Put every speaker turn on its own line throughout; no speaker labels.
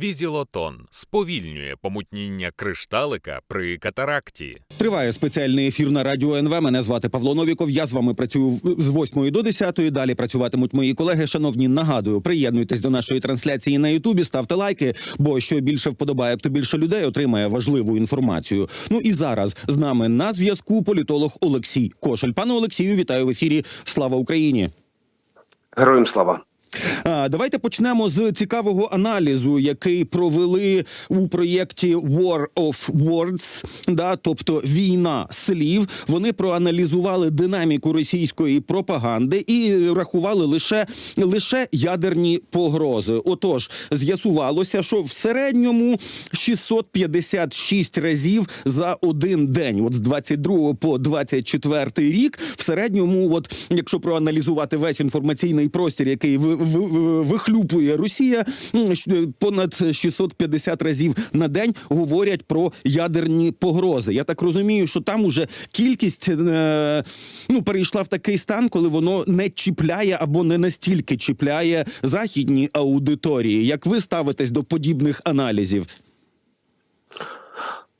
Візілотон сповільнює помутніння кришталика при катаракті.
Триває спеціальний ефір на радіо НВ. Мене звати Павло Новіков. Я з вами працюю з 8 до 10. Далі працюватимуть мої колеги. Шановні, нагадую, приєднуйтесь до нашої трансляції на Ютубі, ставте лайки. Бо що більше вподобає, то більше людей отримає важливу інформацію. Ну і зараз з нами на зв'язку політолог Олексій Кошель. Пане Олексію, вітаю в ефірі. Слава Україні!
Героям слава.
Давайте почнемо з цікавого аналізу, який провели у проєкті War of Words, да, тобто війна слів. Вони проаналізували динаміку російської пропаганди і рахували лише, лише ядерні погрози. Отож, з'ясувалося, що в середньому 656 разів за один день, от з 22 по 24 рік, в середньому, от якщо проаналізувати весь інформаційний простір, який ви, ви- ви- вихлюпує Росія, щ- понад 650 разів на день говорять про ядерні погрози. Я так розумію, що там уже кількість е, ну перейшла в такий стан, коли воно не чіпляє або не настільки чіпляє західні аудиторії. Як ви ставитесь до подібних аналізів?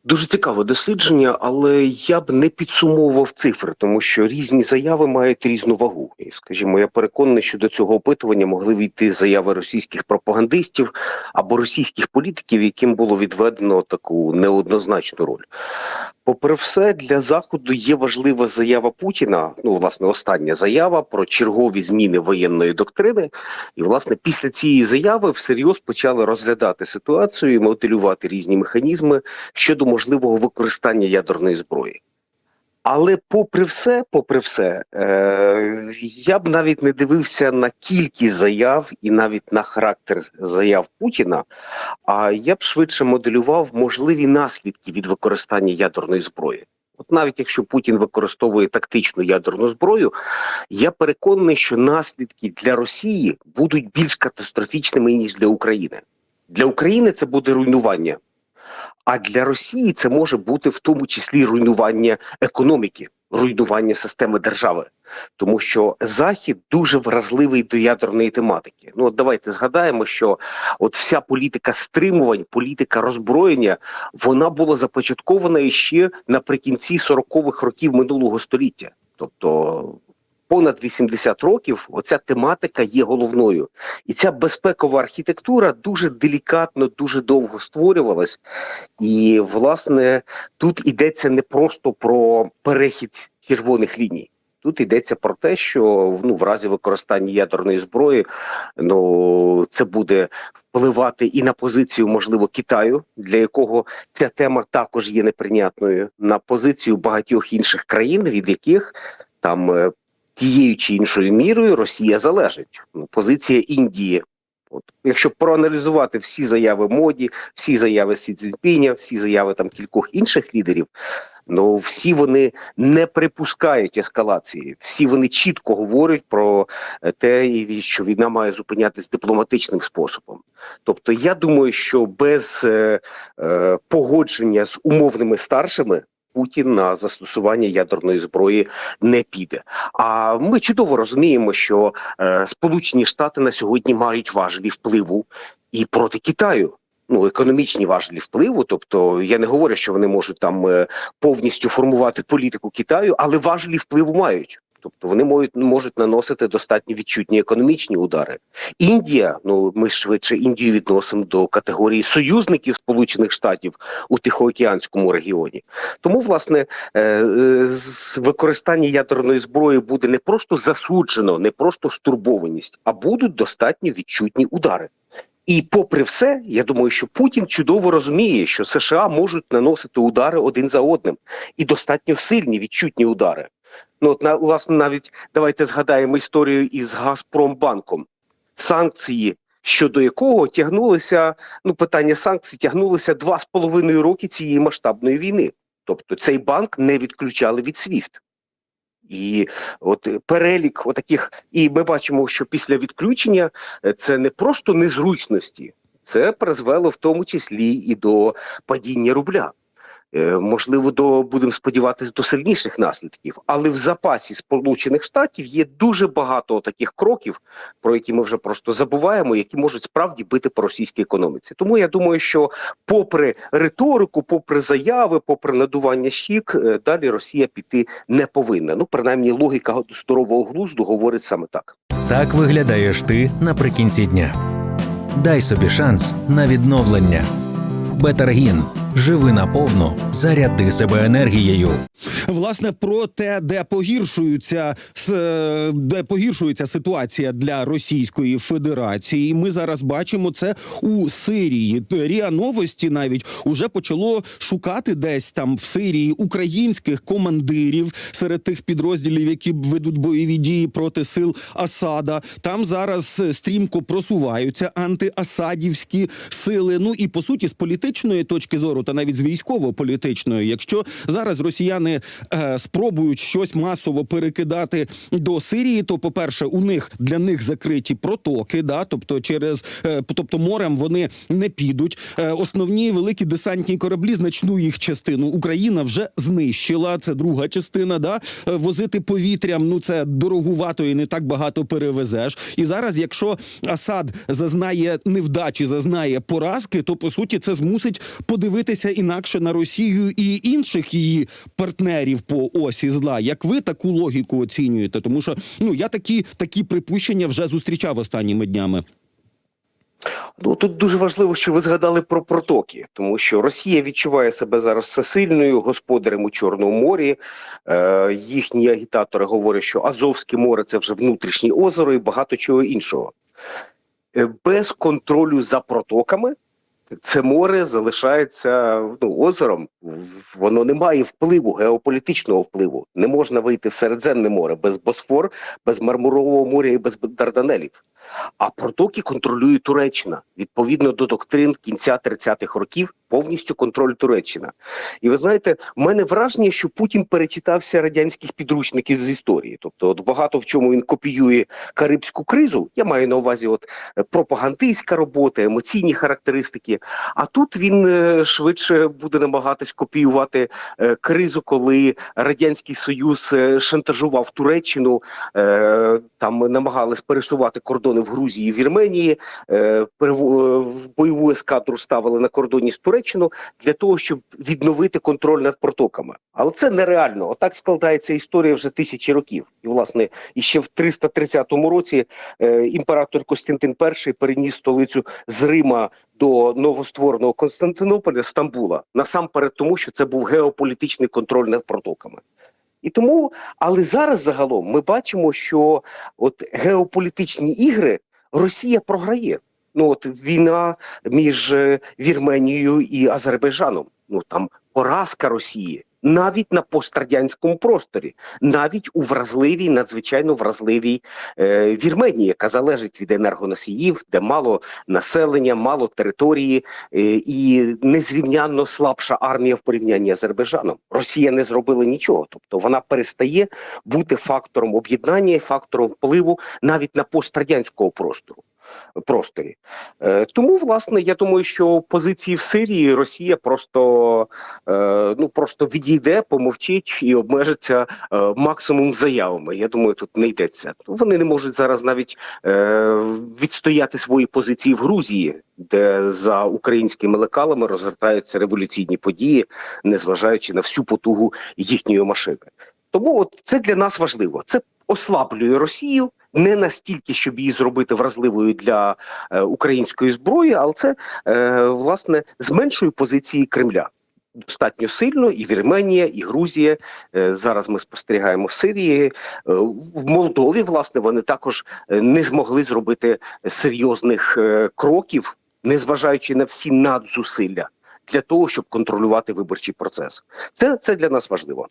Дуже цікаве дослідження, але я б не підсумовував цифри, тому що різні заяви мають різну вагу. І, скажімо, я переконаний, що до цього опитування могли війти заяви російських пропагандистів або російських політиків, яким було відведено таку неоднозначну роль. Попри все, для заходу є важлива заява Путіна. Ну, власне, остання заява про чергові зміни воєнної доктрини. І, власне, після цієї заяви всерйоз почали розглядати ситуацію і моделювати різні механізми щодо можливого використання ядерної зброї. Але, попри все, попри все, е, я б навіть не дивився на кількість заяв і навіть на характер заяв Путіна, а я б швидше моделював можливі наслідки від використання ядерної зброї. От навіть якщо Путін використовує тактичну ядерну зброю, я переконаний, що наслідки для Росії будуть більш катастрофічними ніж для України. Для України це буде руйнування, а для Росії це може бути в тому числі руйнування економіки, руйнування системи держави. Тому що Захід дуже вразливий до ядерної тематики. Ну от давайте згадаємо, що от вся політика стримувань, політика роззброєння, вона була започаткована ще наприкінці 40-х років минулого століття. Тобто понад 80 років оця тематика є головною. І ця безпекова архітектура дуже делікатно, дуже довго створювалась. І, власне, тут йдеться не просто про перехід червоних ліній. Тут йдеться про те, що ну, в разі використання ядерної зброї ну, це буде впливати і на позицію, можливо, Китаю, для якого ця тема також є неприйнятною, на позицію багатьох інших країн, від яких там е, тією чи іншою мірою Росія залежить. Ну, позиція Індії. От, якщо проаналізувати всі заяви моді, всі заяви Сі Цзіньпіня, всі заяви там кількох інших лідерів, ну всі вони не припускають ескалації. Всі вони чітко говорять про е, те, що війна має зупинятись дипломатичним способом. Тобто, я думаю, що без е, е, погодження з умовними старшими. Путін на застосування ядерної зброї не піде. А ми чудово розуміємо, що е, Сполучені Штати на сьогодні мають важелі впливу і проти Китаю. Ну, економічні важелі впливу. Тобто я не говорю, що вони можуть там е, повністю формувати політику Китаю, але важелі впливу мають. Тобто вони можуть, можуть наносити достатньо відчутні економічні удари. Індія, ну ми швидше Індію відносимо до категорії союзників Сполучених Штатів у Тихоокеанському регіоні. Тому, власне, е, е, використання ядерної зброї буде не просто засуджено, не просто стурбованість, а будуть достатньо відчутні удари. І попри все, я думаю, що Путін чудово розуміє, що США можуть наносити удари один за одним, і достатньо сильні відчутні удари. Ну от на власне, навіть давайте згадаємо історію із Газпромбанком. Санкції, щодо якого тягнулися, ну питання санкцій тягнулося два з половиною роки цієї масштабної війни. Тобто цей банк не відключали від SWIFT. І от перелік отаких, і ми бачимо, що після відключення е, це не просто незручності, це призвело в тому числі і до падіння рубля. Е, Можливо, до будемо сподіватися до сильніших наслідків, але в запасі Сполучених Штатів є дуже багато таких кроків, про які ми вже просто забуваємо, які можуть справді бити по російській економіці. Тому я думаю, що попри риторику, попри заяви, попри надування щік, е, далі Росія піти не повинна. Ну, принаймні, логіка здорового глузду говорить саме так.
Так виглядаєш ти наприкінці дня. Дай собі шанс на відновлення. Бетаргін. Живи наповну, заряди себе енергією.
Власне про те, де погіршуються де погіршується ситуація для Російської Федерації. Ми зараз бачимо це у Сирії. Ріа новості навіть уже почало шукати десь там в Сирії українських командирів серед тих підрозділів, які ведуть бойові дії проти сил Асада. Там зараз е, стрімко просуваються антиасадівські сили. Ну і по суті, з політичної точки зору, та навіть з військово-політичної, якщо зараз росіяни е, спробують щось масово перекидати до Сирії, то по перше, у них для них закриті протоки, да, тобто через е, тобто морем вони не підуть. Е, основні великі десантні кораблі, значну їх частину Україна вже знищила. Це друга частина. Да, Е, возити повітрям. Ну це дорогувато і не так багато перевезеш. І зараз, якщо Асад зазнає невдачі, зазнає поразки, то по суті це змусить подивитися інакше на Росію і інших її партнерів по осі зла. Як ви таку логіку оцінюєте? Тому що ну я такі такі припущення вже зустрічав останніми днями.
Ну тут дуже важливо, що ви згадали про протоки, тому що Росія відчуває себе зараз всесильною господарем у Чорному морі. Е, їхні агітатори говорять, що Азовське море це вже внутрішнє озеро і багато чого іншого. Е, без контролю за протоками це море залишається ну, озером. Воно не має впливу, геополітичного впливу. Не можна вийти в Середземне море без Босфор, без Мармурового моря і без Дарданелів. А протоки контролює Туреччина відповідно до доктрин кінця 30-х років. Повністю контроль Туреччина. І ви знаєте, в мене враження, що Путін перечитався радянських підручників з історії. Тобто, от багато в чому він копіює карибську кризу. Я маю на увазі, от е, пропагандистська робота, емоційні характеристики. А тут він е, швидше буде намагатись копіювати е, кризу, коли радянський союз шантажував Туреччину, там намагались пересувати кордони в Грузії, в Вірменії, бойову ескадру ставили на кордоні з Туреччину для того, щоб відновити контроль над протоками. Але це нереально. Отак складається історія вже тисячі років. І власне іще в 330 році е, імператор Костянтин І переніс столицю з Рима до новоствореного Константинополя Стамбула насамперед тому, що це був геополітичний контроль над протоками. І тому, але зараз загалом ми бачимо, що от геополітичні ігри Росія програє. Ну от війна між е, Вірменією і Азербайджаном. Ну там поразка Росії навіть на пострадянському просторі, навіть у вразливій, надзвичайно вразливій е, Вірменії, яка залежить від енергоносіїв, де мало населення, мало території е, і незрівнянно слабша армія в порівнянні з Азербайджаном. Росія не зробила нічого, тобто вона перестає бути фактором об'єднання, фактором впливу навіть на пострадянського простору. Просторі е, тому, власне, я думаю, що позиції в Сирії Росія просто е, ну просто відійде, помовчить і обмежиться е, максимум заявами. Я думаю, тут не йдеться. Вони не можуть зараз навіть відстояти свої позиції в Грузії, де за українськими лекалами розгортаються революційні події, незважаючи на всю потугу їхньої машини. Тому от це для нас важливо. Це ослаблює Росію. Не настільки, щоб її зробити вразливою для е, української зброї, але це е, власне зменшує позиції Кремля достатньо сильно. І Вірменія, і Грузія е, зараз ми спостерігаємо в Сирії. В Молдові, власне, вони також не змогли зробити серйозних кроків, незважаючи на всі надзусилля для того, щоб контролювати виборчий процес. Це, це для нас важливо.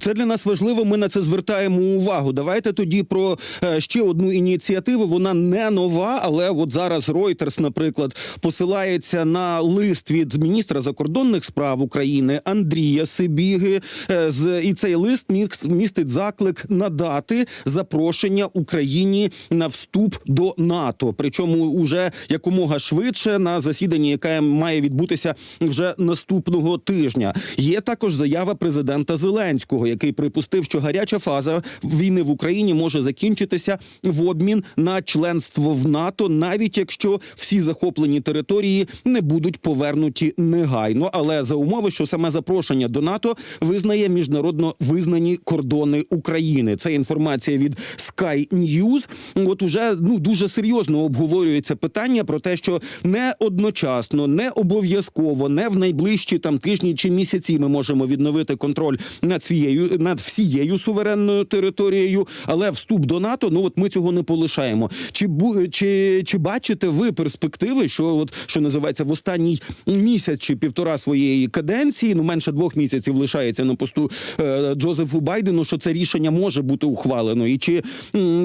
Це для нас важливо. Ми на це звертаємо увагу. Давайте тоді про е, ще одну ініціативу. Вона не нова, але от зараз Reuters, наприклад, посилається на лист від міністра закордонних справ України Андрія Сибіги. Е, з і цей лист містить заклик надати запрошення Україні на вступ до НАТО. Причому уже якомога швидше на засіданні, яке має відбутися вже наступного тижня. Є також заява президента Зеленського, який припустив, що гаряча фаза війни в Україні може закінчитися в обмін на членство в НАТО, навіть якщо всі захоплені території не будуть повернуті негайно. Але за умови, що саме запрошення до НАТО визнає міжнародно визнані кордони України. Це інформація від Sky News. От уже ну дуже серйозно обговорюється питання про те, що не одночасно, не обов'язково, не в найближчі там тижні чи місяці ми можемо відновити контроль над всією над всією суверенною територією, але вступ до НАТО, ну от ми цього не полишаємо. Чи чи, чи бачите ви перспективи, що от що називається в останній місяць чи півтора своєї каденції, ну менше двох місяців лишається на посту е, Джозефу Байдену, що це рішення може бути ухвалено, і чи,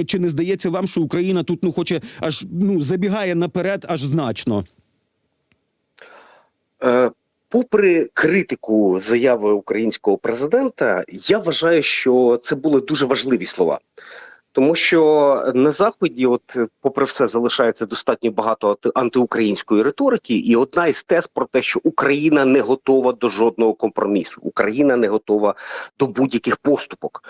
чи не здається вам, що Україна тут ну хоче аж ну забігає наперед аж значно?
Е, Попри критику заяви українського президента, я вважаю, що це були дуже важливі слова. Тому що на заході, от попри все, залишається достатньо багато анти- антиукраїнської риторики, і одна із тез про те, що Україна не готова до жодного компромісу, Україна не готова до будь-яких поступок.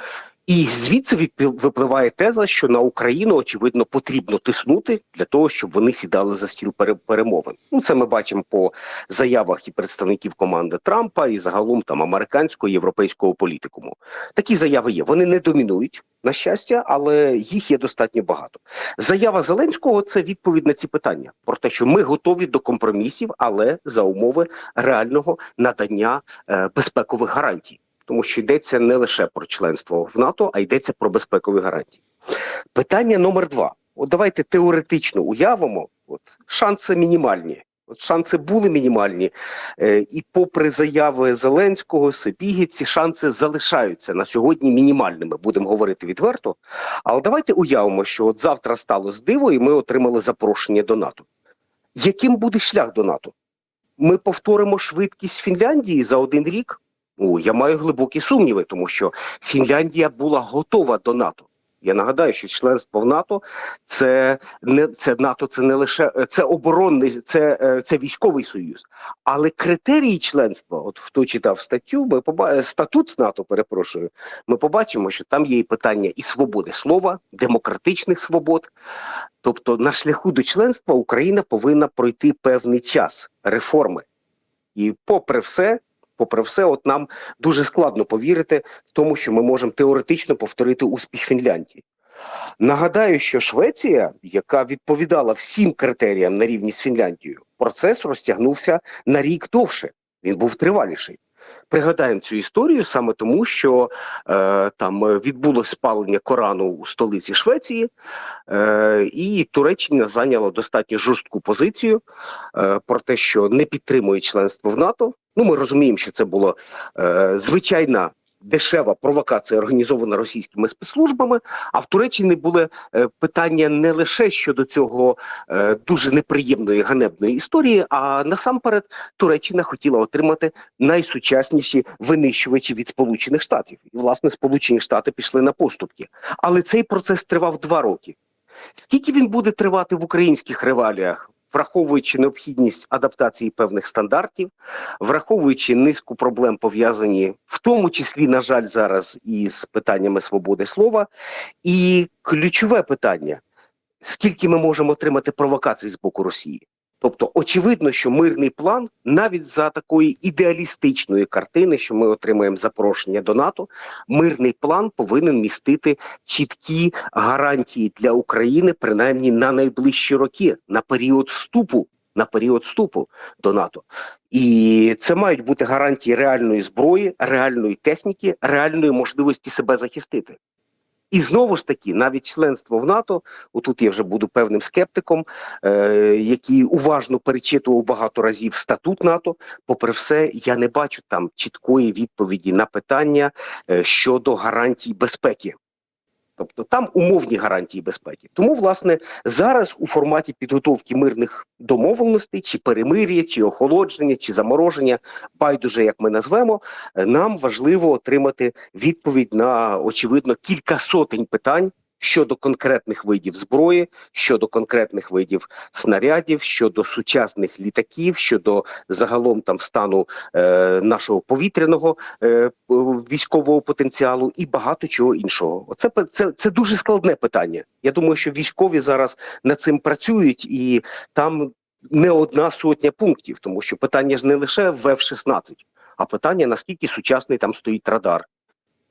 І звідси від- випливає теза, що на Україну очевидно потрібно тиснути для того, щоб вони сідали за стіл перемовин. Ну це ми бачимо по заявах і представників команди Трампа, і загалом там американського і європейського політикуму. Такі заяви є. Вони не домінують на щастя, але їх є достатньо багато. Заява Зеленського це відповідь на ці питання про те, що ми готові до компромісів, але за умови реального надання е, безпекових гарантій, тому що йдеться не лише про членство в НАТО, а йдеться про безпекові гарантії. Питання номер два. От давайте теоретично уявимо, от шанси мінімальні. От шанси були мінімальні, е, і попри заяви Зеленського, Сибіги, ці шанси залишаються на сьогодні мінімальними. Будемо говорити відверто. Але давайте уявимо, що от завтра сталося диво, і ми отримали запрошення до НАТО. Яким буде шлях до НАТО? Ми повторимо швидкість Фінляндії за один рік? Ну, я маю глибокі сумніви, тому що Фінляндія була готова до НАТО. Я нагадаю, що членство в НАТО це не це НАТО, це не лише це оборонний, це, е, це військовий союз. Але критерії членства, от хто читав статтю, ми поба... статут НАТО, перепрошую, ми побачимо, що там є і питання і свободи слова, демократичних свобод. Тобто, на шляху до членства Україна повинна пройти певний час реформи. І попри все, попри все, от нам дуже складно повірити в тому, що ми можемо теоретично повторити успіх Фінляндії. Нагадаю, що Швеція, яка відповідала всім критеріям на рівні з Фінляндією, процес розтягнувся на рік довше. Він був триваліший. Пригадаємо цю історію саме тому, що е, там відбулось спалення Корану у столиці Швеції, е, і Туреччина зайняла достатньо жорстку позицію е, про те, що не підтримує членство в НАТО. Ну, ми розуміємо, що це була е, звичайна дешева провокація, організована російськими спецслужбами. А в Туреччині були е, питання не лише щодо цього е, дуже неприємної ганебної історії, а насамперед Туреччина хотіла отримати найсучасніші винищувачі від Сполучених Штатів. І власне Сполучені Штати пішли на поступки. Але цей процес тривав два роки. Скільки він буде тривати в українських реваліях? Враховуючи необхідність адаптації певних стандартів, враховуючи низку проблем пов'язані в тому числі, на жаль, зараз із питаннями свободи слова, і ключове питання: скільки ми можемо отримати провокацій з боку Росії? Тобто, очевидно, що мирний план, навіть за такої ідеалістичної картини, що ми отримаємо запрошення до НАТО, мирний план повинен містити чіткі гарантії для України, принаймні на найближчі роки, на період вступу. На період вступу до НАТО, і це мають бути гарантії реальної зброї, реальної техніки, реальної можливості себе захистити. І знову ж таки, навіть членство в НАТО, отут я вже буду певним скептиком, е, який уважно перечитував багато разів статут НАТО. Попри все, я не бачу там чіткої відповіді на питання е, щодо гарантій безпеки. Тобто там умовні гарантії безпеки. Тому, власне, зараз у форматі підготовки мирних домовленостей, чи перемир'я, чи охолодження, чи замороження, байдуже як ми назвемо, е, нам важливо отримати відповідь на очевидно кілька сотень питань щодо конкретних видів зброї, щодо конкретних видів снарядів, щодо сучасних літаків, щодо загалом там стану е, нашого повітряного е, військового потенціалу і багато чого іншого. Оце це, це дуже складне питання. Я думаю, що військові зараз над цим працюють, і там не одна сотня пунктів, тому що питання ж не лише в F-16, а питання наскільки сучасний там стоїть радар.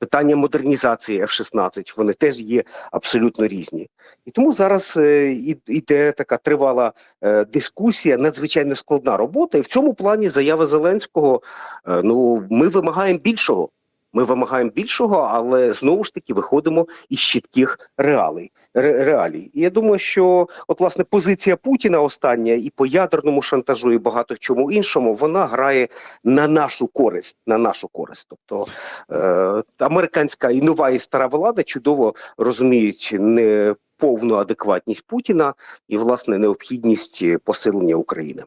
Питання модернізації F-16, вони теж є абсолютно різні. І тому зараз е, іде така тривала е, дискусія, надзвичайно складна робота. І в цьому плані заява Зеленського. е, ну ми вимагаємо більшого. Ми вимагаємо більшого, але знову ж таки виходимо із чітких реалій. Ре, реалій. І я думаю, що от власне позиція Путіна остання і по ядерному шантажу, і багато в чому іншому, вона грає на нашу користь. На нашу користь. Тобто е, американська і нова і стара влада чудово розуміють не повну адекватність Путіна і власне необхідність посилення України.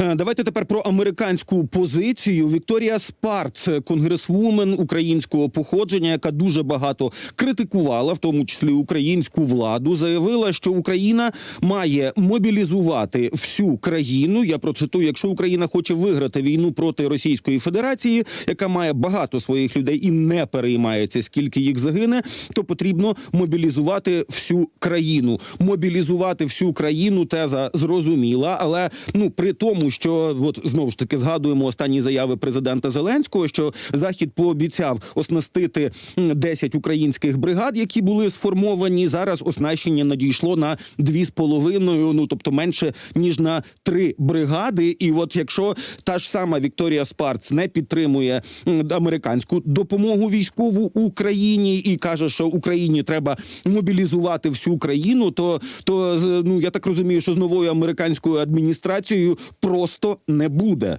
Е, Давайте тепер про американську позицію. Вікторія Спарц, конгресвумен українського походження, яка дуже багато критикувала, в тому числі українську владу, заявила, що Україна має мобілізувати всю країну. Я процитую: якщо Україна хоче виграти війну проти Російської Федерації, яка має багато своїх людей і не переймається, скільки їх загине, то потрібно мобілізувати всю країну. Мобілізувати всю країну теза зрозуміла, але ну при тому, що от знову ж таки згадуємо останні заяви президента Зеленського, що захід пообіцяв оснастити м, 10 українських бригад, які були сформовані. Зараз оснащення надійшло на дві з половиною, ну тобто менше ніж на три бригади. І от якщо та ж сама Вікторія Спарц не підтримує американську допомогу військову Україні і каже, що Україні треба мобілізувати всю країну, то то ну я так розумію, що з новою американською адміністрацією просто не буде.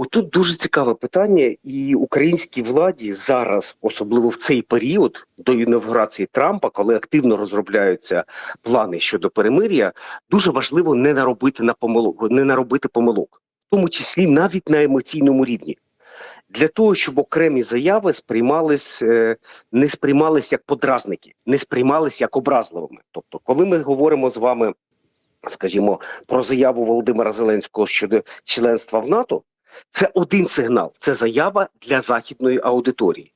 Отут дуже цікаве питання, і українській владі зараз, особливо в цей період до інавгурації Трампа, коли активно розробляються плани щодо перемир'я, дуже важливо не наробити на помилок, не наробити помилок, в тому числі навіть на емоційному рівні. Для того щоб окремі заяви сприймались е, не сприймались як подразники, не сприймались як образливими. Тобто, коли ми говоримо з вами, скажімо, про заяву Володимира Зеленського щодо членства в НАТО, це один сигнал, це заява для західної аудиторії.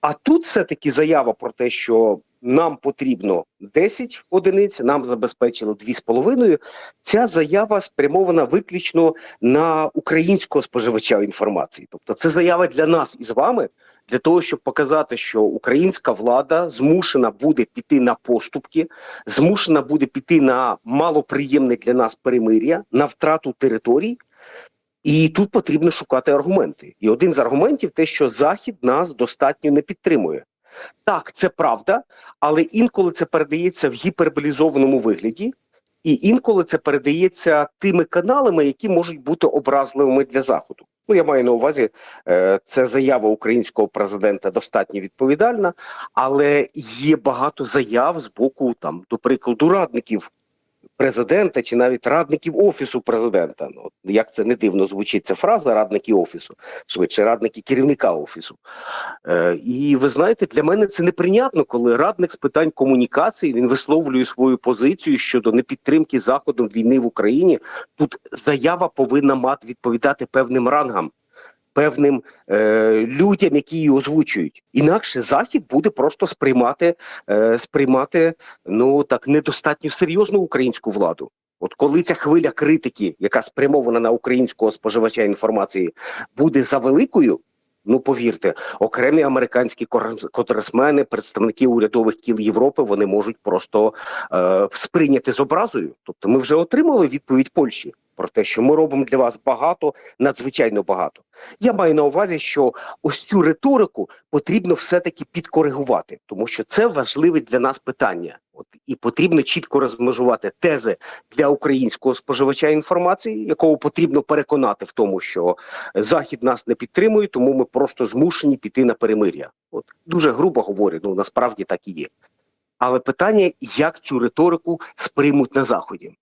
А тут все-таки заява про те, що нам потрібно 10 одиниць, нам забезпечили 2,5. Ця заява спрямована виключно на українського споживача інформації. Тобто, це заява для нас із вами, для того, щоб показати, що українська влада змушена буде піти на поступки, змушена буде піти на малоприємне для нас перемир'я, на втрату територій. І тут потрібно шукати аргументи. І один з аргументів те, що Захід нас достатньо не підтримує. Так, це правда, але інколи це передається в гіперболізованому вигляді, і інколи це передається тими каналами, які можуть бути образливими для заходу. Ну, я маю на увазі, е, це заява українського президента достатньо відповідальна, але є багато заяв з боку, там, до прикладу, радників президента чи навіть радників офісу президента. Ну, як це не дивно звучить ця фраза радники офісу, швидше радники керівника офісу. Е, і ви знаєте, для мене це неприйнятно, коли радник з питань комунікації він висловлює свою позицію щодо непідтримки заходом війни в Україні. Тут заява повинна мати відповідати певним рангам. Певним е, людям, які її озвучують, інакше захід буде просто сприймати, е, сприймати ну так недостатньо серйозну українську владу. От коли ця хвиля критики, яка спрямована на українського споживача інформації, буде за великою. Ну повірте, окремі американські конгресмени, представники урядових кіл Європи, вони можуть просто е, сприйняти з образою. Тобто, ми вже отримали відповідь Польщі. Про те, що ми робимо для вас багато, надзвичайно багато. Я маю на увазі, що ось цю риторику потрібно все-таки підкоригувати, тому що це важливе для нас питання. От і потрібно чітко розмежувати тези для українського споживача інформації, якого потрібно переконати в тому, що захід нас не підтримує, тому ми просто змушені піти на перемир'я. От дуже грубо говорю, ну насправді так і є. Але питання, як цю риторику сприймуть на заході,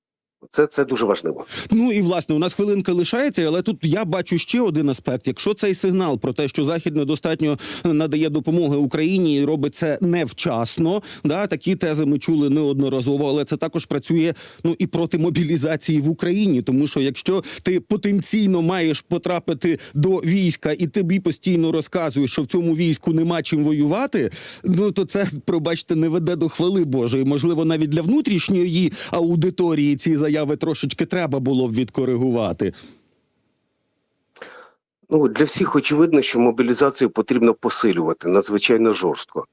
це, це дуже важливо.
Ну і власне у нас хвилинка лишається, але тут я бачу ще один аспект. Якщо цей сигнал про те, що захід недостатньо надає допомоги Україні і робить це невчасно, да такі тези ми чули неодноразово, але це також працює ну і проти мобілізації в Україні, тому що якщо ти потенційно маєш потрапити до війська і тобі постійно розказують, що в цьому війську нема чим воювати, ну то це пробачте не веде до хвали Божої. Можливо, навіть для внутрішньої аудиторії ці заяви трошечки треба було б відкоригувати.
Ну для всіх очевидно, що мобілізацію потрібно посилювати надзвичайно жорстко.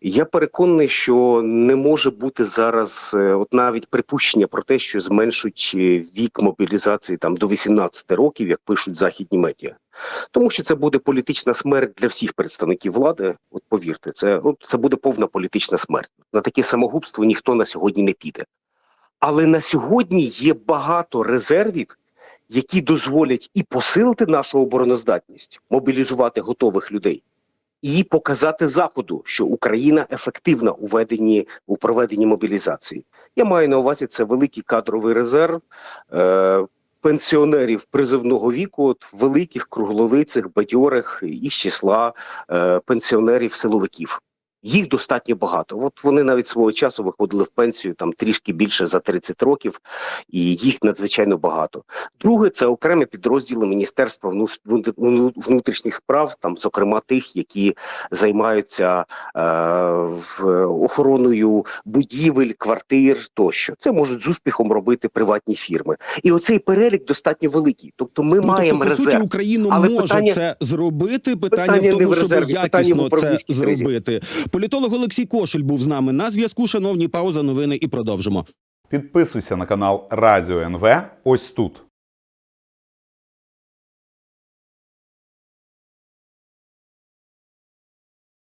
Я переконаний, що не може бути зараз, е, от навіть припущення про те, що зменшують е, вік мобілізації там до 18 років, як пишуть західні медіа. Тому що це буде політична смерть для всіх представників влади. От повірте, це от це буде повна політична смерть. На таке самогубство ніхто на сьогодні не піде. Але на сьогодні є багато резервів, які дозволять і посилити нашу обороноздатність, мобілізувати готових людей, і показати заходу, що Україна ефективна у веденні у проведенні мобілізації. Я маю на увазі це великий кадровий резерв. Е- Пенсіонерів призивного віку, от великих круглолицих, бадьорих із числа е, пенсіонерів силовиків. Їх достатньо багато. От вони навіть свого часу виходили в пенсію там трішки більше за 30 років, і їх надзвичайно багато. Друге, це окремі підрозділи Міністерства вну- вну- внутрішніх справ, там, зокрема, тих, які займаються е, охороною будівель, квартир тощо. Це можуть з успіхом робити приватні фірми. І оцей перелік достатньо великий. Тобто, ми
Ну,
маємо
тобто, по суті,
резерв.
Україна
Але
може
питання-
це зробити. Питання,
питання
в
не
тому,
в
щоб якісно це зробити. Політолог Олексій Кошель був з нами на зв'язку. Шановні пауза, новини і продовжимо.
Підписуйся на канал Радіо НВ ось тут.